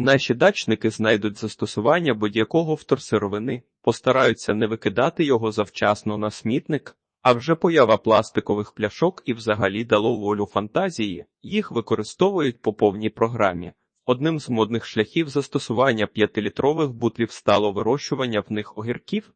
Наші дачники знайдуть застосування будь-якого вторсировини, постараються не викидати його завчасно на смітник, а вже поява пластикових пляшок і взагалі дало волю фантазії, їх використовують по повній програмі. Одним з модних шляхів застосування 5-літрових бутлів стало вирощування в них огірків.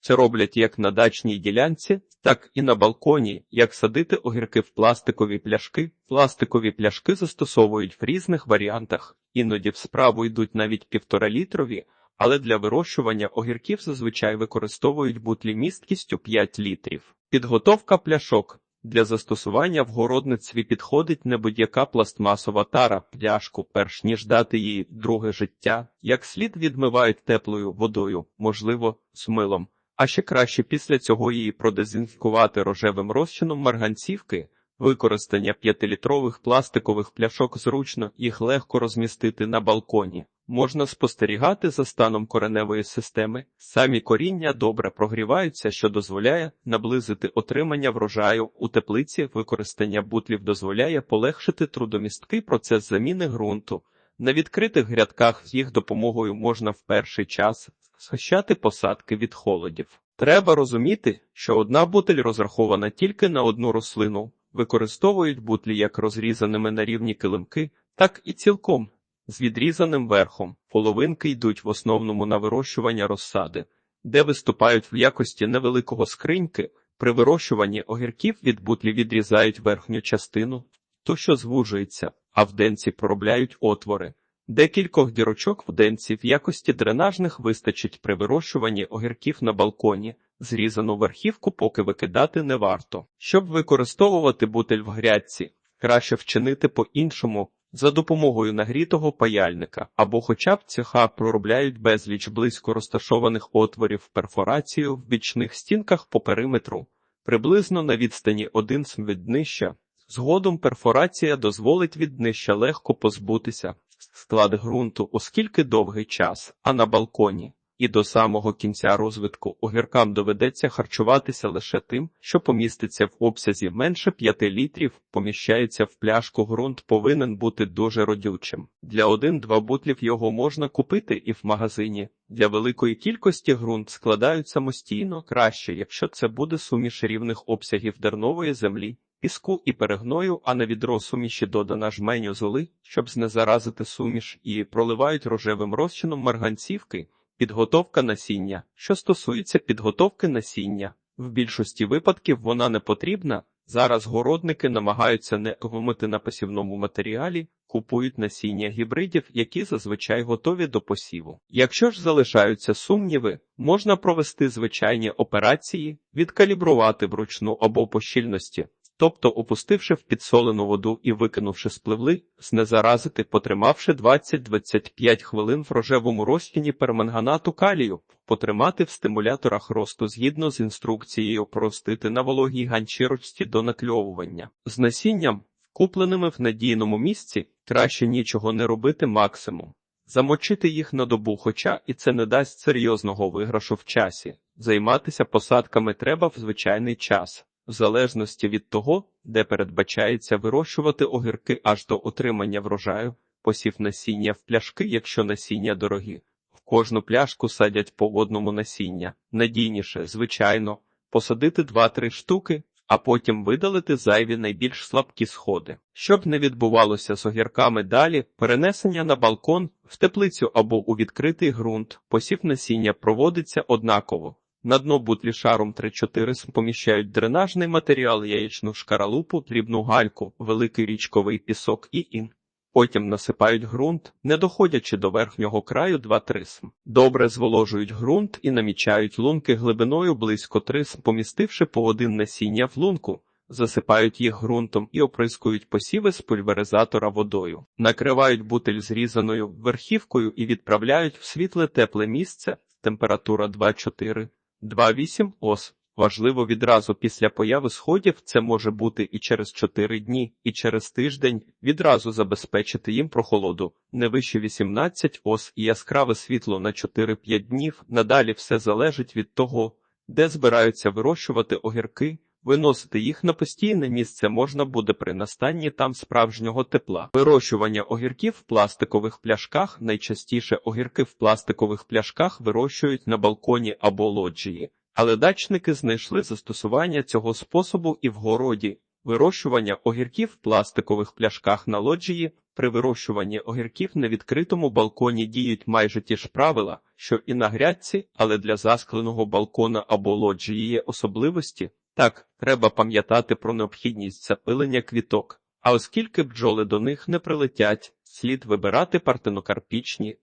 Це роблять як на дачній ділянці, так і на балконі, як садити огірки в пластикові пляшки. Пластикові пляшки застосовують в різних варіантах, іноді в справу йдуть навіть півторалітрові, але для вирощування огірків зазвичай використовують бутлі місткістю 5 літрів. Підготовка пляшок для застосування в городництві підходить не будь-яка пластмасова тара, пляшку, перш ніж дати їй друге життя, як слід відмивають теплою водою, можливо, з милом. А ще краще після цього її продезінфікувати рожевим розчином марганцівки. Використання 5-літрових пластикових пляшок зручно, їх легко розмістити на балконі. Можна спостерігати за станом кореневої системи. Самі коріння добре прогріваються, що дозволяє наблизити отримання врожаю у теплиці. Використання бутлів дозволяє полегшити трудомісткий процес заміни ґрунту. На відкритих грядках з їх допомогою можна в перший час захищати посадки від холодів. Треба розуміти, що одна бутель розрахована тільки на одну рослину. Використовують бутлі як розрізаними на рівні килимки, так і цілком з відрізаним верхом. Половинки йдуть в основному на вирощування розсади, де виступають в якості невеликого скриньки. При вирощуванні огірків від бутлі відрізають верхню частину, то що звужується, а в денці проробляють отвори. Декількох дірочок в денці в якості дренажних вистачить при вирощуванні огірків на балконі. Зрізану верхівку поки викидати не варто. Щоб використовувати бутель в грядці, краще вчинити по-іншому за допомогою нагрітого паяльника або хоча б цеха проробляють безліч близько розташованих отворів перфорацію в бічних стінках по периметру, приблизно на відстані 1 см від днища. Згодом перфорація дозволить від днища легко позбутися склад ґрунту, оскільки довгий час, а на балконі. І до самого кінця розвитку огіркам доведеться харчуватися лише тим, що поміститься в обсязі менше 5 літрів, поміщається в пляшку. Ґрунт повинен бути дуже родючим. Для 1-2 бутлів його можна купити і в магазині. Для великої кількості ґрунт складають самостійно краще, якщо це буде суміш рівних обсягів дернової землі. Піску і перегною, а на відро суміші додана жменю золи, щоб знезаразити суміш, і проливають рожевим розчином марганцівки. Підготовка насіння. Що стосується підготовки насіння, в більшості випадків вона не потрібна. Зараз городники намагаються не економити на посівному матеріалі, купують насіння гібридів, які зазвичай готові до посіву. Якщо ж залишаються сумніви, можна провести звичайні операції, відкалібрувати вручну або по щільності, тобто опустивши в підсолену воду і викинувши спливли, знезаразити, потримавши 20-25 хвилин в рожевому розчині перманганату калію, потримати в стимуляторах росту згідно з інструкцією простити на вологій ганчірочці до накльовування. З насінням, купленими в надійному місці, краще нічого не робити максимум. Замочити їх на добу, хоча і це не дасть серйозного виграшу в часі. Займатися посадками треба в звичайний час в залежності від того, де передбачається вирощувати огірки аж до отримання врожаю, посів насіння в пляшки, якщо насіння дорогі. В кожну пляшку садять по одному насіння. Надійніше, звичайно, посадити 2-3 штуки, а потім видалити зайві найбільш слабкі сходи. Щоб не відбувалося з огірками далі, перенесення на балкон, в теплицю або у відкритий ґрунт, посів насіння проводиться однаково. На дно бутлі шаром 3-4 см поміщають дренажний матеріал, яєчну шкаралупу, дрібну гальку, великий річковий пісок і ін. Потім насипають ґрунт, не доходячи до верхнього краю 2-3 см. Добре зволожують ґрунт і намічають лунки глибиною близько 3 см, помістивши по один насіння в лунку. Засипають їх ґрунтом і оприскують посіви з пульверизатора водою, накривають бутиль зрізаною верхівкою і відправляють в світле тепле місце, температура 2-4. 2-8 ос. Важливо відразу після появи сходів це може бути і через 4 дні, і через тиждень відразу забезпечити їм прохолоду, не вище 18 ос і яскраве світло на 4-5 днів. Надалі все залежить від того, де збираються вирощувати огірки. Виносити їх на постійне місце можна буде при настанні там справжнього тепла. Вирощування огірків в пластикових пляшках найчастіше огірки в пластикових пляшках вирощують на балконі або лоджії, але дачники знайшли застосування цього способу і в городі. Вирощування огірків в пластикових пляшках на лоджії при вирощуванні огірків на відкритому балконі діють майже ті ж правила, що і на грядці, але для заскленого балкона або лоджії є особливості. Так, треба пам'ятати про необхідність запилення квіток. А оскільки бджоли до них не прилетять, слід вибирати партенокарпічні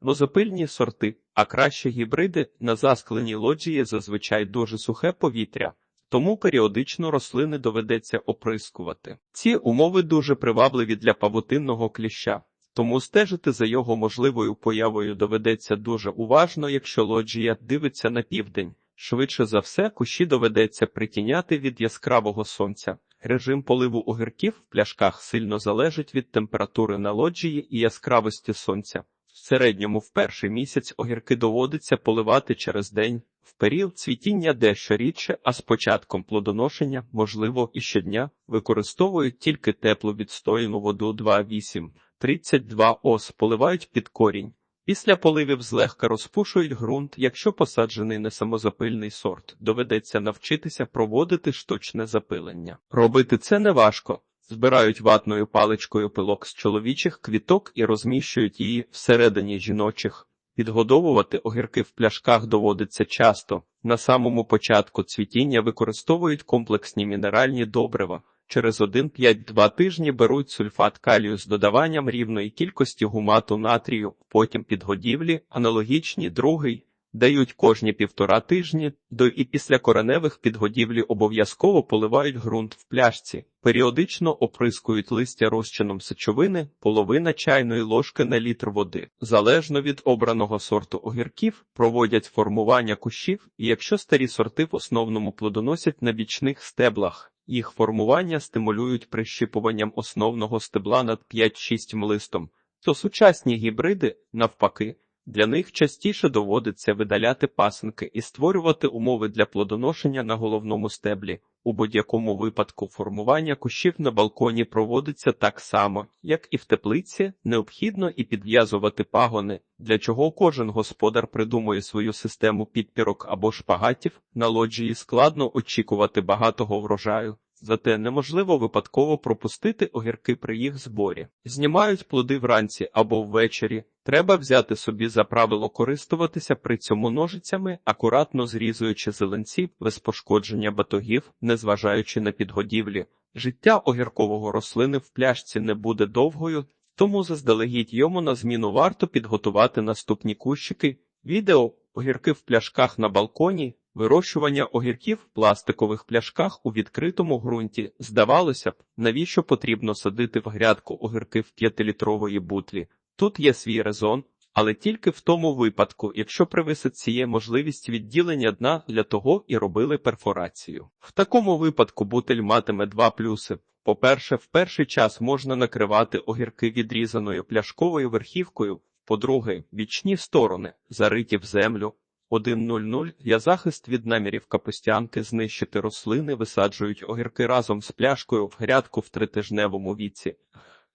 лозопильні сорти, а краще гібриди на заскленій лоджії зазвичай дуже сухе повітря. Тому періодично рослини доведеться оприскувати. Ці умови дуже привабливі для павутинного кліща, тому стежити за його можливою появою доведеться дуже уважно, якщо лоджія дивиться на південь. Швидше за все, кущі доведеться притіняти від яскравого сонця. Режим поливу огірків в пляшках сильно залежить від температури на лоджії і яскравості сонця. В середньому в перший місяць огірки доводиться поливати через день, в період цвітіння дещо рідше, а з початком плодоношення, можливо, і щодня, використовують тільки теплу відстояну воду 2,8, 32 ос, поливають під корінь. Після поливів злегка розпушують ґрунт, якщо посаджений не самозапильний сорт, доведеться навчитися проводити штучне запилення. Робити це неважко. Збирають ватною паличкою пилок з чоловічих квіток і розміщують її всередині жіночих. Підгодовувати огірки в пляшках доводиться часто. На самому початку цвітіння використовують комплексні мінеральні добрива. Через 1-5-2 тижні беруть сульфат калію з додаванням рівної кількості гумату натрію, потім підгодівлі, аналогічні другий, дають кожні півтора тижні, до і після кореневих підгодівлі обов'язково поливають ґрунт в пляшці, періодично оприскують листя розчином сечовини, половина чайної ложки на літр води. Залежно від обраного сорту огірків, проводять формування кущів, і якщо старі сорти в основному плодоносять на бічних стеблах. Їх формування стимулюють прищіпуванням основного стебла над 5-6 листом, то сучасні гібриди, навпаки, для них частіше доводиться видаляти пасинки і створювати умови для плодоношення на головному стеблі. У будь-якому випадку формування кущів на балконі проводиться так само, як і в теплиці, необхідно і підв'язувати пагони, для чого кожен господар придумує свою систему підпірок або шпагатів, на лоджії складно очікувати багатого врожаю. Зате неможливо випадково пропустити огірки при їх зборі. Знімають плоди вранці або ввечері. Треба взяти собі за правило користуватися при цьому ножицями, акуратно зрізуючи зеленці без пошкодження батогів, незважаючи на підгодівлі. Життя огіркового рослини в пляшці не буде довгою, тому заздалегідь йому на зміну варто підготувати наступні кущики. Відео огірки в пляшках на балконі. Вирощування огірків в пластикових пляшках у відкритому ґрунті здавалося б, навіщо потрібно садити в грядку огірки в п'ятилітрової бутлі. Тут є свій резон, але тільки в тому випадку, якщо при висадці є можливість відділення дна для того і робили перфорацію. В такому випадку бутель матиме два плюси. По-перше, в перший час можна накривати огірки відрізаною пляшковою верхівкою, по-друге, вічні сторони, зариті в землю. 1.00 є захист від намірів капустянки знищити рослини, висаджують огірки разом з пляшкою в грядку в тритижневому віці.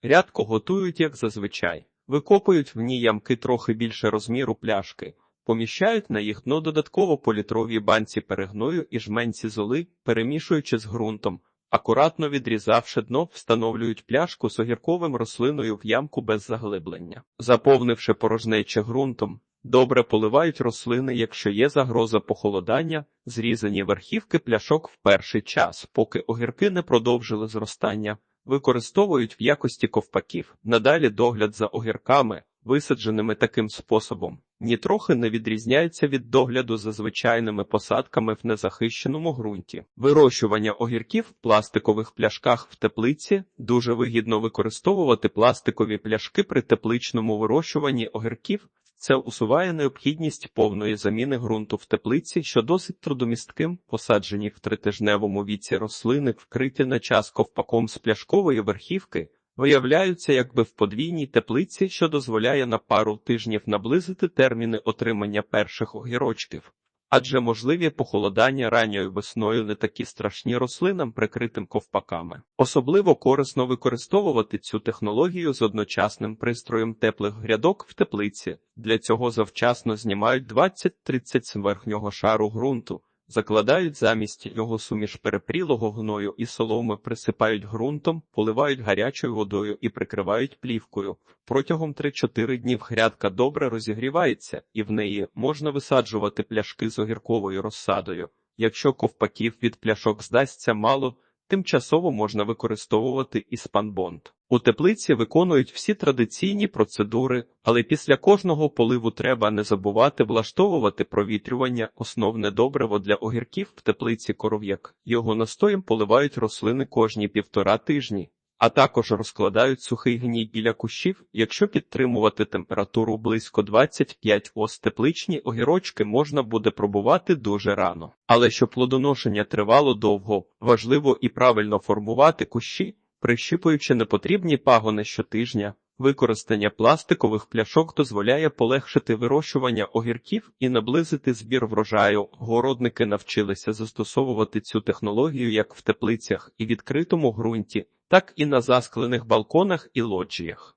Грядку готують, як зазвичай, викопують в ній ямки трохи більше розміру пляшки, поміщають на їх дно додатково по літровій банці перегною і жменці золи, перемішуючи з ґрунтом. Акуратно відрізавши дно, встановлюють пляшку з огірковим рослиною в ямку без заглиблення, заповнивши порожнече ґрунтом. Добре поливають рослини, якщо є загроза похолодання, зрізані верхівки пляшок в перший час, поки огірки не продовжили зростання, використовують в якості ковпаків. Надалі догляд за огірками, висадженими таким способом, нітрохи не відрізняється від догляду за звичайними посадками в незахищеному ґрунті. Вирощування огірків в пластикових пляшках в теплиці дуже вигідно використовувати пластикові пляшки при тепличному вирощуванні огірків. Це усуває необхідність повної заміни ґрунту в теплиці, що досить трудомістким, посаджені в тритижневому віці рослини, вкриті на час ковпаком з пляшкової верхівки, виявляються якби в подвійній теплиці, що дозволяє на пару тижнів наблизити терміни отримання перших огірочків. Адже можливі похолодання ранньою весною не такі страшні рослинам, прикритим ковпаками. Особливо корисно використовувати цю технологію з одночасним пристроєм теплих грядок в теплиці. Для цього завчасно знімають 20-30 з верхнього шару ґрунту. Закладають замість його суміш перепрілого гною і соломи, присипають ґрунтом, поливають гарячою водою і прикривають плівкою. Протягом 3-4 днів грядка добре розігрівається, і в неї можна висаджувати пляшки з огірковою розсадою. Якщо ковпаків від пляшок здасться мало, тимчасово можна використовувати і. У теплиці виконують всі традиційні процедури, але після кожного поливу треба не забувати влаштовувати провітрювання, основне добриво для огірків в теплиці коров'як. Його настоєм поливають рослини кожні півтора тижні, а також розкладають сухий гній біля кущів, якщо підтримувати температуру близько 25 ос тепличні огірочки можна буде пробувати дуже рано. Але щоб плодоношення тривало довго, важливо і правильно формувати кущі, прищіпуючи непотрібні пагони щотижня. Використання пластикових пляшок дозволяє полегшити вирощування огірків і наблизити збір врожаю. Городники навчилися застосовувати цю технологію як в теплицях і відкритому ґрунті, так і на засклених балконах і лоджіях.